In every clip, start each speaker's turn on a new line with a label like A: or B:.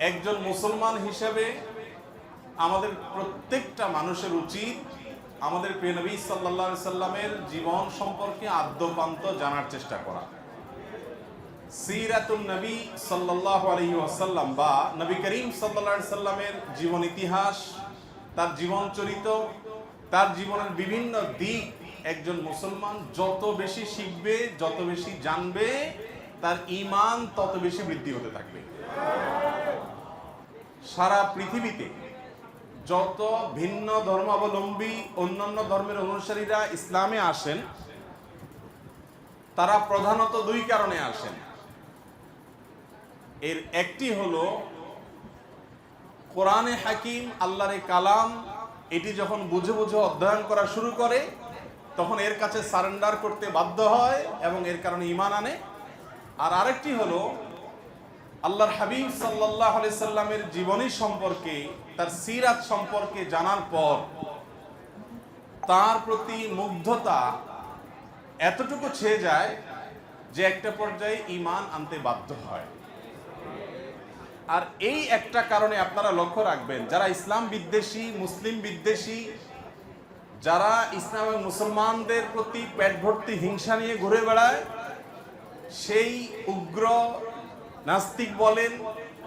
A: একজন মুসলমান হিসেবে আমাদের প্রত্যেকটা মানুষের উচিত আমাদের প্রিয় নবী সাল্লা সাল্লামের জীবন সম্পর্কে আদ্যপান্ত জানার চেষ্টা করা। সিরাতুল নবী সাল্লাহ আলহি ওয়াসাল্লাম বা নবী করিম সাল্লা সাল্লামের জীবন ইতিহাস, তার জীবন চরিত, তার জীবনের বিভিন্ন দিক একজন মুসলমান যত বেশি শিখবে, যত বেশি জানবে, তার ইমান তত বেশি বৃদ্ধি হতে থাকবে। সারা পৃথিবীতে যত ভিন্ন ধর্মাবলম্বী অন্যান্য ধর্মের অনুসারীরা ইসলামে আসেন, তারা প্রধানত দুই কারণে আসেন। এর একটি হলো, কোরআনে হাকিম আল্লাহর কালাম, এটি যখন বুঝে বুঝে অধ্যয়ন করা শুরু করে, তখন এর কাছে সারেন্ডার করতে বাধ্য হয় এবং এর কারণে ইমান আনে। আর আরেকটি হলো আল্লাহর হাবিব সাল্লাহ সাল্লামের জীবনী সম্পর্কে, তার সিরাত সম্পর্কে জানার পর, তার প্রতি মুগ্ধতা এতটুকু ছেয়ে যায় যে একটা পর্যায়ে ইমান আনতে বাধ্য হয়। আর এই একটা কারণে আপনারা লক্ষ্য রাখবেন, যারা ইসলাম বিদ্বেষী, মুসলিম বিদ্বেষী, যারা ইসলাম মুসলমানদের প্রতি পেট ভর্তি হিংসা নিয়ে ঘুরে বেড়ায়, সেই উগ্র নাস্তিক বলেন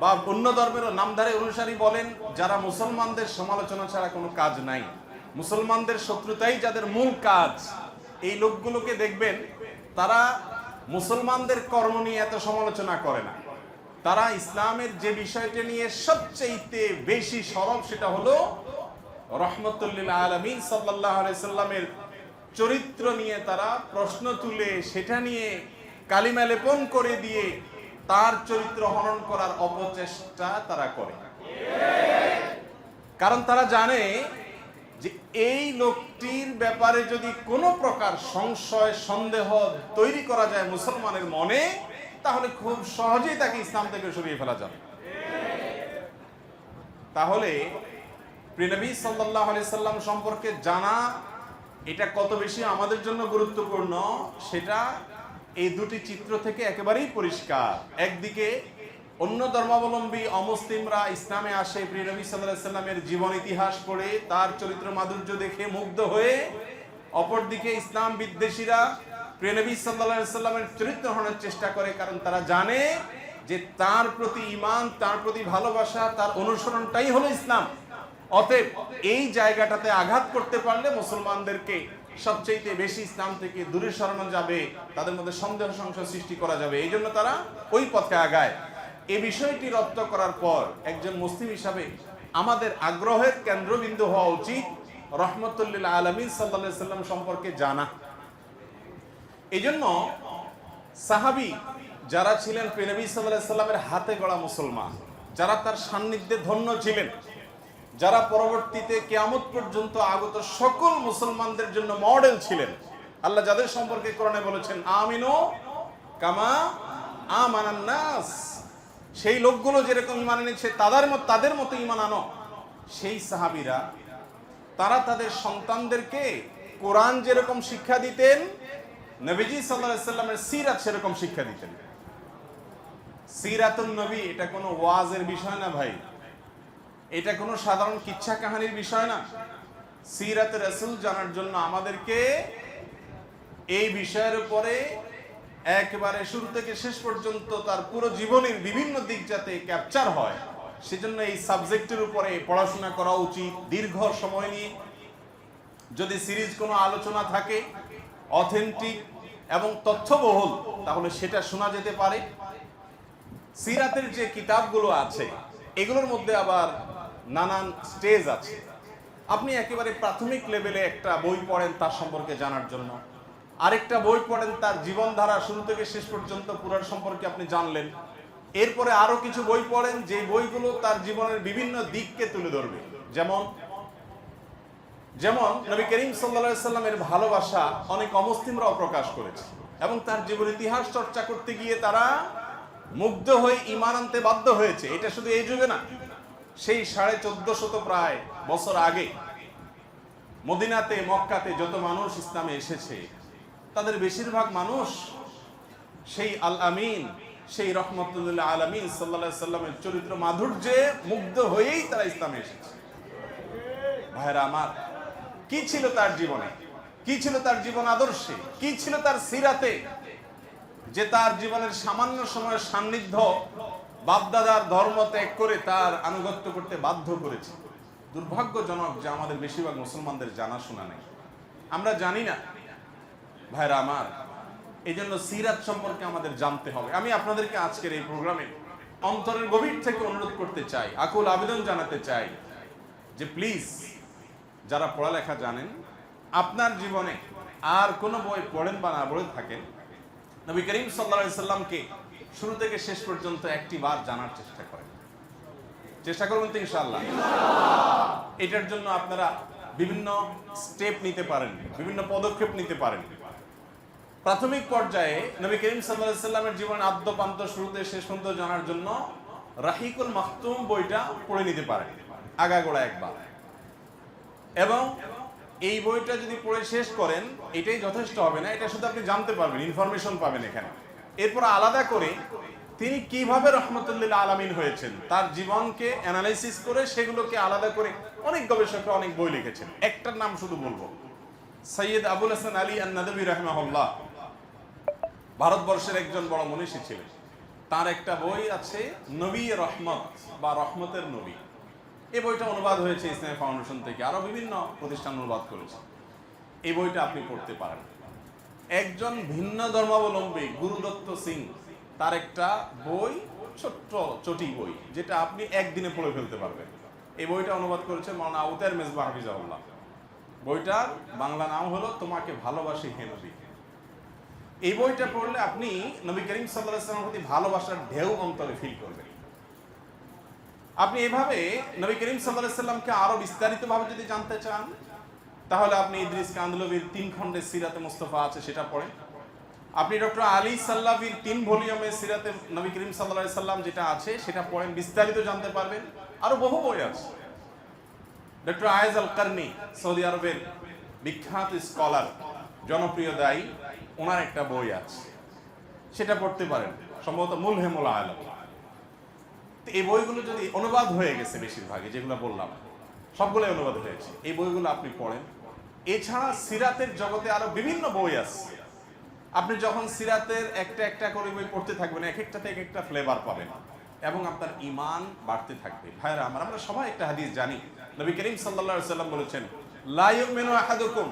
A: বা অন্য ধর্মের নামধারী অনুসারী বলেন, যারা মুসলমানদের সমালোচনা ছাড়া কোনো কাজ নাই। মুসলমানদের শত্রুতাই যাদের মূল কাজ। এই লোকগুলোকে দেখবেন, তারা মুসলমানদের কর্ম নিয়ে এত সমালোচনা করে না। তারা ইসলামের যে বিষয়টা নিয়ে সবচেয়ে বেশি সরব সেটা হলো রহমতুল্লিল আলমিন সাল্লাহ চরিত্র নিয়ে তারা প্রশ্ন তুলে, সেটা নিয়ে কালিমা লেপন করে দিয়ে তার চরিত্র হনন করার অপচেষ্টা তারা করে। কারণ তারা জানে যে এই লোকটির ব্যাপারে যদি কোনো প্রকার সংশয়, সন্দেহ তৈরি করা যায় মুসলমানের মনে, তাহলে খুব সহজেই তাকে ইসলাম থেকে সরিয়ে ফেলা যাবে। তাহলে প্রিনবী সাল্লাহ সাল্লাম সম্পর্কে জানা এটা কত বেশি আমাদের জন্য গুরুত্বপূর্ণ, সেটা এই দুটি চিত্র থেকে একেবারেই পরিষ্কার। একদিকে অন্য ধর্মাবলম্বী অমুসলিমরা ইসলামে আসে, প্রিয় নবী সাল্লাহ সাল্লামের জীবন ইতিহাস পড়ে, তার চরিত্র মাধুর্য দেখে মুগ্ধ হয়ে অপরদিকে ইসলাম বিদ্বেষীরা প্রিয় নবী সাল্লাহ সাল্লামের চরিত্র হওয়ার চেষ্টা করে, কারণ তারা জানে যে তার প্রতি ইমান তার প্রতি ভালোবাসা, তার অনুসরণটাই হলো ইসলাম। অতএব এই জায়গাটাতে আঘাত করতে পারলে মুসলমানদেরকে সবচেয়ে বেশি ইসলাম থেকে দূরে সরানো যাবে, তাদের মধ্যে সন্দেহ সংশয় সৃষ্টি করা যাবে। এই জন্য তারা ওই পথে আগায়। এই বিষয়টি রপ্ত করার পর একজন মুসলিম হিসাবে আমাদের আগ্রহের কেন্দ্রবিন্দু হওয়া উচিত রহমতুল্লিল্লা আলমিন সাল্লা সাল্লাম সম্পর্কে জানা। এই জন্য সাহাবি যারা ছিলেন প্রেনবী সাল্লাহ সাল্লামের হাতে গড়া মুসলমান, যারা তার সান্নিধ্যে ধন্য ছিলেন যারা পরবর্তীতে কেয়ামত পর্যন্ত আগত সকল মুসলমানদের জন্য মডেল ছিলেন, আল্লাহ যাদের সম্পর্কে কোরআনে বলেছেন, আমিনো কামা আমানান্নাস সেই লোকগুলো যেরকম ইমান এনেছে, তাদের মতো তাদের মতো ইমান আনো। সেই সাহাবিরা, তারা তাদের সন্তানদেরকে কোরআন যেরকম শিক্ষা দিতেন, নবীজি সাল্লাহ সাল্লামের সিরাত সেরকম শিক্ষা দিতেন। সিরাতুল নবী, এটা কোনো ওয়াজের বিষয় না ভাই। এটা কোনো সাধারণ কিচ্ছা কাহানির বিষয় না। সিরাত রাসূল জানার জন্য আমাদেরকে এই বিষয়ের উপরে একবারে শুরু থেকে শেষ পর্যন্ত তার পুরো জীবনের বিভিন্ন দিক যাতে ক্যাপচার হয়, সেজন্য এই সাবজেক্টের উপরে পড়াশোনা করা উচিত। দীর্ঘ সময় নিয়ে যদি সিরিজ কোনো আলোচনা থাকে, অথেন্টিক এবং তথ্যবহুল, তাহলে সেটা শোনা যেতে পারে। সিরাতের যে কিতাবগুলো আছে, এগুলোর মধ্যে আবার নানান স্টেজ আছে। আপনি একেবারে প্রাথমিক লেভেলে একটা বই পড়েন তার সম্পর্কে জানার জন্য। আরেকটা বই পড়েন তার জীবনধারা শুরু থেকে শেষ পর্যন্ত পুরার সম্পর্কে আপনি জানলেন। এরপরে আরও কিছু বই পড়েন যে বইগুলো তার জীবনের বিভিন্ন দিককে তুলে ধরবে। যেমন যেমন নবী করিম সাল্লা সাল্লামের ভালোবাসা অনেক অমুসলিমরাও প্রকাশ করেছে। এবং তার জীবন ইতিহাস চর্চা করতে গিয়ে তারা মুগ্ধ হয়ে ইমান আনতে বাধ্য হয়েছে। এটা শুধু এই যুগে না সেই সাড়ে চোদ্দ শত প্রায় বছর আগে মদিনাতে, মক্কাতে যত মানুষ ইসলামে এসেছে, তাদের বেশিরভাগ মানুষ সেই আল আমিন, সেই রহমতুল্লাহ আলমী সাল্লা সাল্লামের চরিত্র মাধুর্যে মুগ্ধ হয়েই তারা ইসলামে এসেছে। ভাইরা আমার, কি ছিল তার জীবনে? কি ছিল তার জীবন আদর্শে? কি ছিল তার সিরাতে? যে তার জীবনের সামান্য সময়ের সান্নিধ্য বাপদাদার ধর্ম ত্যাগ করে তার আনুগত্য করতে বাধ্য করেছে। দুর্ভাগ্যজনক যে আমাদের বেশিরভাগ মুসলমানদের জানাশোনা নেই। আমরা জানি না। ভাইরা আমার এই জন্য সিরাত সম্পর্কে আমাদের জানতে হবে। আমি আপনাদেরকে আজকের এই প্রোগ্রামে অন্তরের গভীর থেকে অনুরোধ করতে চাই, আকুল আবেদন জানাতে চাই যে প্লিজ, যারা পড়ালেখা জানেন, আপনার জীবনে আর কোনো বই পড়েন বা না পড়ে থাকেন, নবী করিম সাল্লা সাল্লামকে শুরু থেকে শেষ পর্যন্ত একটি বার জানার চেষ্টা করেন। চেষ্টা করবেন তো ইনশাল্লাহ এটার জন্য আপনারা বিভিন্ন স্টেপ নিতে পারেন, বিভিন্ন পদক্ষেপ নিতে পারেন। প্রাথমিক পর্যায়ে নবী করিম সাল্লাহ সাল্লামের জীবন আদ্যপান্ত শুরুতে শেষ পর্যন্ত জানার জন্য রাহিকুল মাহতুম বইটা পড়ে নিতে পারেন, আগাগোড়া একবার। এবং এই বইটা যদি পড়ে শেষ করেন, এটাই যথেষ্ট হবে না, এটা শুধু আপনি জানতে পারবেন, ইনফরমেশন পাবেন এখানে। এরপর আলাদা করে তিনি কীভাবে রহমতুল্লাহ আলামিন হয়েছেন, তার জীবনকে অ্যানালাইসিস করে সেগুলোকে আলাদা করে অনেক গবেষকরা অনেক বই লিখেছেন। একটার নাম শুধু বলব। সৈয়দ আবুল হাসান আলী আন্নাদবী রহমাহুল্লাহ, ভারতবর্ষের একজন বড় মনীষী ছিলেন। তার একটা বই আছে, নবী রহমত বা রহমতের নবী। এই বইটা অনুবাদ হয়েছে ইসলামী ফাউন্ডেশন থেকে। আরও বিভিন্ন প্রতিষ্ঠান অনুবাদ করেছে। এই বইটা আপনি পড়তে পারেন। একজন ভিন্ন ধর্মাবলম্বী, গুরুদত্ত সিং, তার একটা বই, ছোট্ট চটি বই, যেটা আপনি একদিনে পড়ে ফেলতে পারবেন। এই বইটা অনুবাদ করেছে মাওলানা আউতার মেজবা হাফিজাউল্লাহ বইটার বাংলা নাম হলো তোমাকে ভালোবাসি হে নবী এই বইটা পড়লে আপনি নবী করিম সাল্লাহ সাল্লামের প্রতি ভালোবাসার ঢেউ অন্তরে ফিল করবেন। আপনি এভাবে নবী করিম সাল্লাহ সাল্লামকে আরও বিস্তারিতভাবে যদি জানতে চান তাহলে আপনি ইদ্রিস কান্দলবির তিন খণ্ডের সিরাতে মুস্তফা আছে, সেটা পড়েন। আপনি ডক্টর আলী সাল্লাবির তিন ভলিউমে সিরাতে নবী করিম সাল্লাহ সাল্লাম যেটা আছে, সেটা পড়েন। বিস্তারিত জানতে পারবেন। আরও বহু বই আছে। Doctor Ayed Al Qarni Saudi আরবের বিখ্যাত স্কলার, জনপ্রিয় দায়ী, ওনার একটা বই আছে। সেটা পড়তে পারেন, সম্ভবত মূল হেমুল আলম এই বইগুলো যদি অনুবাদ হয়ে গেছে বেশিরভাগই, যেগুলো বললাম। সবগুলোই অনুবাদ হয়েছে। এই বইগুলো আপনি পড়েন। এছাড়া সিরাতের জগতে আরও বিভিন্ন বই আছে। আপনি যখন সিরাতের একটা একটা করে বই পড়তে থাকবেন, এক একটাতে এক একটা ফ্লেভার পাবেন এবং আপনার ইমান বাড়তে থাকবে। ভাইরা আমার, আমরা সবাই একটা হাদিস জানি। নবী করিম আলাইহি সাল্লাম বলেছেন, লা ইউমিনু আহাদুকুম।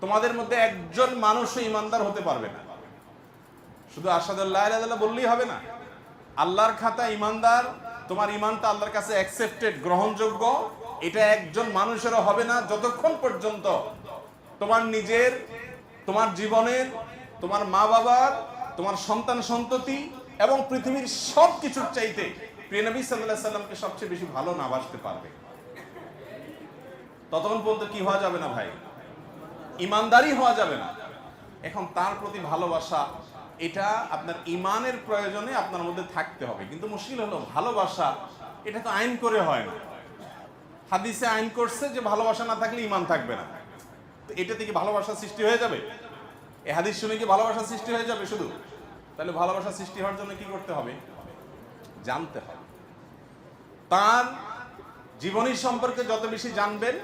A: তোমাদের মধ্যে একজন মানুষও ইমানদার হতে পারবে না। শুধু আসাদুল্লাহ বললেই হবে না। আল্লাহর খাতা ইমানদার তোমার ইমানটা আল্লাহর কাছে অ্যাকসেপ্টেড গ্রহণযোগ্য। এটা একজন মানুষেরও হবে না যতক্ষণ পর্যন্ত তোমার নিজের, তোমার জীবনের, তোমার মা বাবার তোমার সন্তান সন্ততি এবং পৃথিবীর সব কিছুর চাইতে প্রিয় নবী সাল্লাহ সাল্লামকে সবচেয়ে বেশি ভালো না বাসতে পারবে। ততক্ষণ পর্যন্ত কি হওয়া যাবে না ভাই? ইমানদারি হওয়া যাবে না। এখন তার প্রতি ভালোবাসা এটা আপনার ইমানের প্রয়োজনে আপনার মধ্যে থাকতে হবে। কিন্তু মুশকিল হলো ভালোবাসা, এটা তো আইন করে হয় না। হাদিসে আইন করছে যে ভালোবাসা না থাকলে ইমান থাকবে না। তো এটা থেকে ভালোবাসা সৃষ্টি হয়ে যাবে? এ হাদিস শুনে কি ভালোবাসা সৃষ্টি হয়ে যাবে শুধু? তাহলে ভালোবাসা সৃষ্টি হওয়ার জন্য কি করতে হবে? জানতে হবে। তার জীবনী সম্পর্কে যত বেশি জানবেন,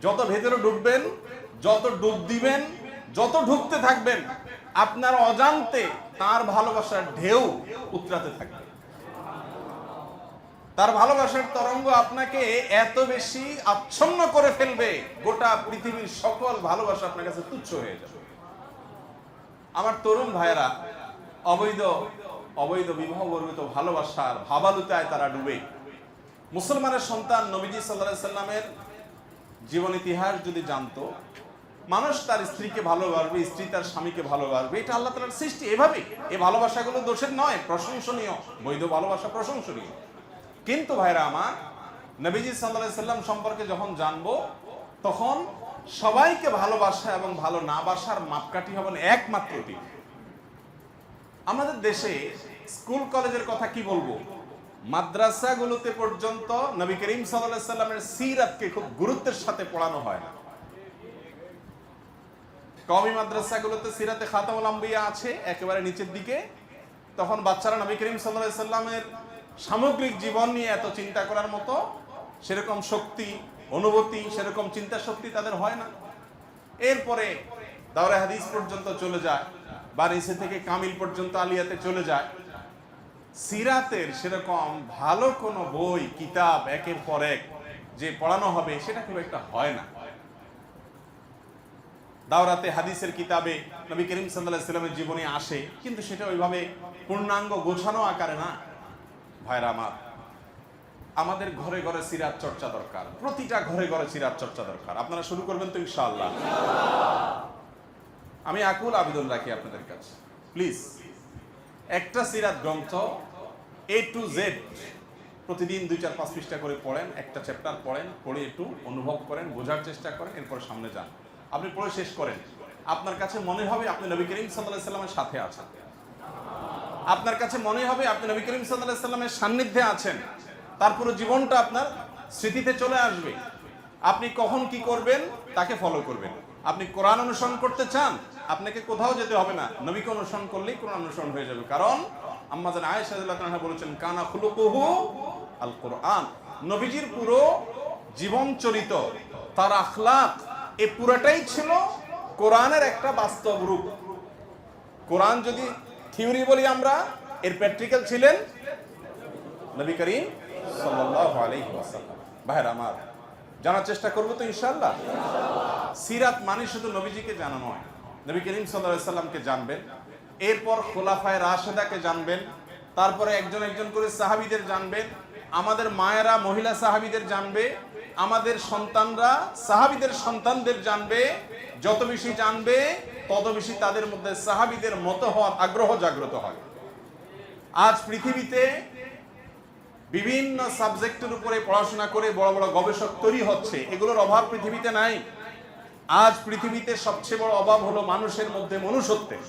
A: যত ভেতরে ডুববেন যত ডুব দিবেন, যত ঢুকতে থাকবেন আপনার অজান্তে তার ভালোবাসার ঢেউ উতরাতে থাকবে। তার ভালোবাসার তরঙ্গ আপনাকে এত বেশি আচ্ছন্ন করে ফেলবে, গোটা পৃথিবীর সকল ভালোবাসা আপনার কাছে তুচ্ছ হয়ে যাবে। আমার তরুণ ভাইয়েরা, অবৈধ অবৈধ বিবাহ বর্বিত ভালোবাসার ভাবালুতায় তারা ডুবে। মুসলমানের সন্তান নবীজি সাল্লাহ সাল্লামের জীবন ইতিহাস যদি জানতো মানুষ তার স্ত্রীকে ভালোবাসবে, স্ত্রী তার স্বামীকে ভালোবাসবে, এটা আল্লাহ তালার সৃষ্টি, এভাবে। এই ভালোবাসাগুলো দোষের নয়, প্রশংসনীয়, বৈধ ভালোবাসা প্রশংসনীয়। কিন্তু ভাইরা আমার, নবীজি সাল্লাহ সাল্লাম সম্পর্কে যখন জানব, তখন সবাইকে ভালোবাসা এবং ভালো না বাসার মাপকাঠি হবেন একমাত্র তিনি আমাদের দেশে স্কুল, কলেজের কথা কি বলব? মাদ্রাসাগুলোতে পর্যন্ত নবী করিম সাল্লাহ সাল্লামের সিরাতকে খুব গুরুত্বের সাথে পড়ানো হয় না। কমি মাদ্রাসাগুলোতে সিরাতে খাতামুল আম্বিয়া আছে, একেবারে নিচের দিকে। তখন বাচ্চারা নবী করিম সাল্লাহ সাল্লামের সামগ্রিক জীবন নিয়ে এত চিন্তা করার মতো, সেরকম শক্তি, অনুভূতি, সেরকম চিন্তা শক্তি তাদের হয় না। এরপরে দাওরা হাদিস পর্যন্ত চলে যায় বারিসে থেকে কামিল পর্যন্ত আলিয়াতে চলে যায়। সিরাতের সেরকম ভালো কোনো বই, কিতাব একের পর এক যে পড়ানো হবে, সেটা খুব একটা হয় না। দাওরাতে হাদিসের কিতাবে নবী করিম সাল্লাহ সাল্লামের জীবনে আসে, কিন্তু সেটা ওইভাবে পূর্ণাঙ্গ গোছানো আকারে না। ভাইরা আমার, আমাদের ঘরে ঘরে সিরাত চর্চা দরকার, প্রতিটা ঘরে ঘরে সিরাত চর্চা দরকার। আপনারা শুরু করবেন তো ইনশাআল্লাহ। আমি আকুল আবেদন রাখি আপনাদের কাছে। প্লিজ, একটা সিরাত গ্রন্থ এ টু জেড প্রতিদিন দুই চার পাঁচ পৃষ্ঠা করে পড়েন, একটা চ্যাপ্টার পড়েন, পড়ে একটু অনুভব করেন, বোঝার চেষ্টা করেন, এরপর সামনে যান। আপনি পড়ে শেষ করেন। আপনার কাছে মনে হবে আপনি নবী করিম সাল্লাহ সাল্লামের সাথে আছেন। আপনার কাছে মনে হবে আপনি নবী করিম সাল্লাহ সাল্লামের সান্নিধ্যে আছেন। তার পুরো জীবনটা আপনার স্মৃতিতে চলে আসবে। আপনি কখন কি করবেন তাকে ফলো করবেন। আপনি কোরআন অনুসরণ করতে চান, আপনাকে কোথাও যেতে হবে না। নবীকে অনুসরণ করলেই কোরআন অনুসরণ হয়ে যাবে। কারণ আম্মা জান আয়েশা বলেছেন, কানা খুলুকুহু আল কোরআন নবীজির পুরো জীবন চরিত তার আখলাক এই পুরোটাই ছিল কোরআনের একটা বাস্তব রূপ। কোরআন যদি থিওরি বলি আমরা, এর প্র্যাকটিক্যাল ছিলেন নবী করিম ভাইরা আমার, জানার চেষ্টা করব তো ইনশাআল্লাহ। সিরাত মানে শুধু নবীজিকে জানা নয় নবী করিম সাল্লামকে জানবেন। এরপর খোলাফায়ে রাশেদাকে জানবেন, তারপরে একজন একজন করে সাহাবীদের জানবেন, আমাদের মায়েরা মহিলা সাহাবীদের জানবে আমাদের সন্তানরা, সাহাবিদের সন্তানদের জানবে, যত বেশি জানবে, তত বেশি তাদের মধ্যে সাহাবিদের মতো হওয়ার আগ্রহ জাগ্রত হয়। আজ পৃথিবীতে বিভিন্ন সাবজেক্টের উপরে পড়াশোনা করে বড় বড় গবেষক তৈরি হচ্ছে, এগুলোর অভাব পৃথিবীতে নাই। আজ পৃথিবীতে সবচেয়ে বড় অভাব হলো মানুষের মধ্যে মনুষ্যত্বের।